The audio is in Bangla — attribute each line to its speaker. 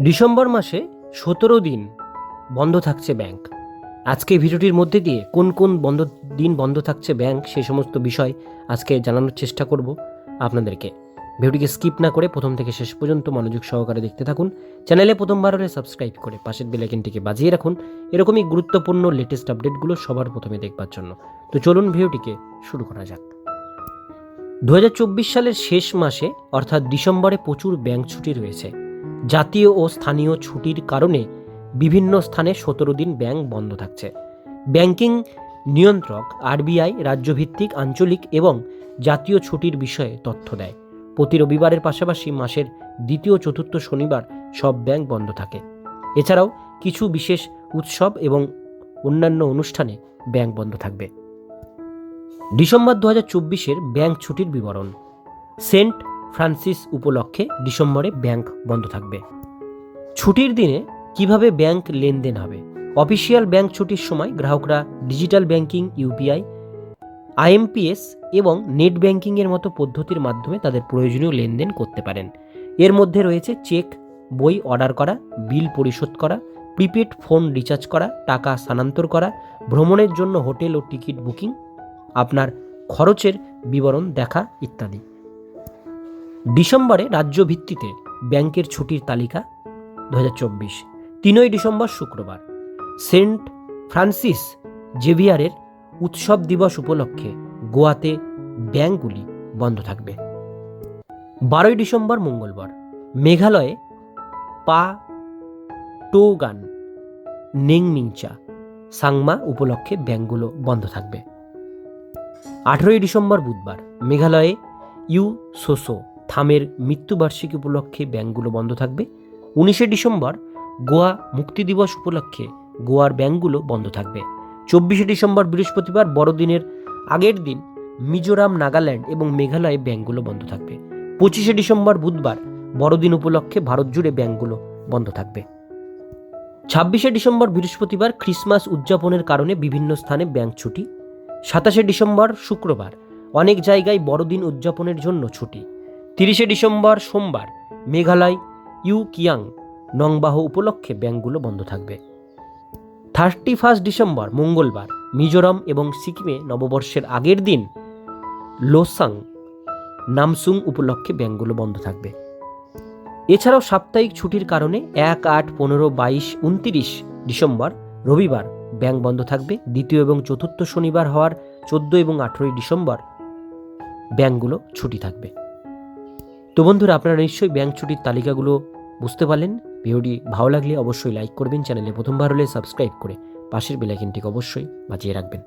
Speaker 1: ডিসেম্বর মাসে সতেরো দিন বন্ধ থাকছে ব্যাংক। আজকে ভিডিওটির মধ্যে দিয়ে কোন কোন বন্ধ দিন বন্ধ থাকছে ব্যাংক সেই সমস্ত বিষয় আজকে জানানোর চেষ্টা করব আপনাদেরকে। ভিডিওটিকে স্কিপ না করে প্রথম থেকে শেষ পর্যন্ত মনোযোগ সহকারে দেখতে থাকুন। চ্যানেলে প্রথমবার হলে সাবস্ক্রাইব করে পাশের বেলাইকেনটিকে বাজিয়ে রাখুন। এরকমই গুরুত্বপূর্ণ লেটেস্ট আপডেটগুলো সবার প্রথমে দেখবার জন্য। তো চলুন ভিডিওটিকে শুরু করা যাক। দু হাজার চব্বিশ সালের শেষ মাসে অর্থাৎ ডিসেম্বরে প্রচুর ব্যাংক ছুটি রয়েছে। জাতীয় ও স্থানীয় ছুটির কারণে বিভিন্ন স্থানে সতেরো দিন ব্যাংক বন্ধ থাকছে। ব্যাংকিং নিয়ন্ত্রক, আরবিআই রাজ্যভিত্তিক, আঞ্চলিক এবং জাতীয় ছুটির বিষয়ে তথ্য দেয়। প্রতি রবিবারের পাশাপাশি মাসের দ্বিতীয়, চতুর্থ শনিবার সব ব্যাংক বন্ধ থাকে। এছাড়াও কিছু বিশেষ উৎসব এবং অন্যান্য অনুষ্ঠানে ব্যাংক বন্ধ থাকবে। ডিসেম্বর দু হাজার চব্বিশের ব্যাংক ছুটির বিবরণ। সেন্ট ফ্রান্সিস উপলক্ষে ডিসেম্বরে ব্যাংক বন্ধ থাকবে। ছুটির দিনে কীভাবে ব্যাংক লেনদেন হবে? অফিসিয়াল ব্যাংক ছুটির সময় গ্রাহকরা ডিজিটাল ব্যাংকিং ইউপিআই আইএমপিএস এবং নেট ব্যাংকিংয়ের মতো পদ্ধতির মাধ্যমে তাদের প্রয়োজনীয় লেনদেন করতে পারেন। এর মধ্যে রয়েছে চেক, বই অর্ডার করা, বিল পরিশোধ করা, প্রিপেড ফোন রিচার্জ করা, টাকা স্থানান্তর করা, ভ্রমণের জন্য হোটেল ও টিকিট বুকিং, আপনার খরচের বিবরণ দেখা ইত্যাদি। ডিসেম্বরে রাজ্য ভিত্তিতে ব্যাংকের ছুটির তালিকা দু হাজার চব্বিশ। তিনই ডিসেম্বর শুক্রবার, সেন্ট ফ্রান্সিস জেভিয়ারের উৎসব দিবস উপলক্ষে গোয়াতে ব্যাংকগুলি বন্ধ থাকবে। বারোই ডিসেম্বর মঙ্গলবার, মেঘালয়ে পা টোগান নেংমিংচা সাংমা উপলক্ষে ব্যাংকগুলো বন্ধ থাকবে। আঠেরোই ডিসেম্বর বুধবার, মেঘালয়ে ইউ সোসো থামের মৃত্যুবার্ষিকী উপলক্ষে ব্যাংকগুলো বন্ধ থাকবে। উনিশে ডিসেম্বর গোয়া মুক্তি দিবস উপলক্ষে গোয়ার ব্যাংকগুলো বন্ধ থাকবে। চব্বিশে ডিসেম্বর বৃহস্পতিবার বড়দিনের আগের দিন মিজোরাম, নাগাল্যান্ড এবং মেঘালয়ে ব্যাংকগুলো বন্ধ থাকবে। পঁচিশে ডিসেম্বর বুধবার বড়দিন উপলক্ষে ভারত জুড়ে ব্যাংকগুলো বন্ধ থাকবে। ছাব্বিশে ডিসেম্বর বৃহস্পতিবার ক্রিসমাস উদযাপনের কারণে বিভিন্ন স্থানে ব্যাংক ছুটি। সাতাশে ডিসেম্বর শুক্রবার অনেক জায়গায় বড়দিন উদযাপনের জন্য ছুটি। তিরিশে ডিসেম্বর সোমবার মেঘালয়, ইউ কিয়াং, নংবাহ উপলক্ষে ব্যাংকগুলো বন্ধ থাকবে। থার্টি ফার্স্ট ডিসেম্বর, মঙ্গলবার, মিজোরাম এবং সিকিমে নববর্ষের আগের দিন লোসাং, নামসুং উপলক্ষে ব্যাংকগুলো বন্ধ থাকবে। এছাড়াও সাপ্তাহিক ছুটির কারণে এক আট পনেরো বাইশ উনতিরিশ ডিসেম্বর, রবিবার ব্যাংক বন্ধ থাকবে। দ্বিতীয় এবং চতুর্থ শনিবার হওয়ার চোদ্দ এবং আঠেরোই ডিসেম্বর ব্যাংকগুলো ছুটি থাকবে। তো বন্ধুরা, আপনারা নিশ্চয়ই ব্যাংক ছুটির তালিকাগুলো বুঝতে পারলেন। ভিডিওটি ভালো লাগলে অবশ্যই লাইক করবেন, চ্যানেলে প্রথমবার হলে সাবস্ক্রাইব করে পাশের বেলাইকিনটিকে অবশ্যই বাঁচিয়ে রাখবেন।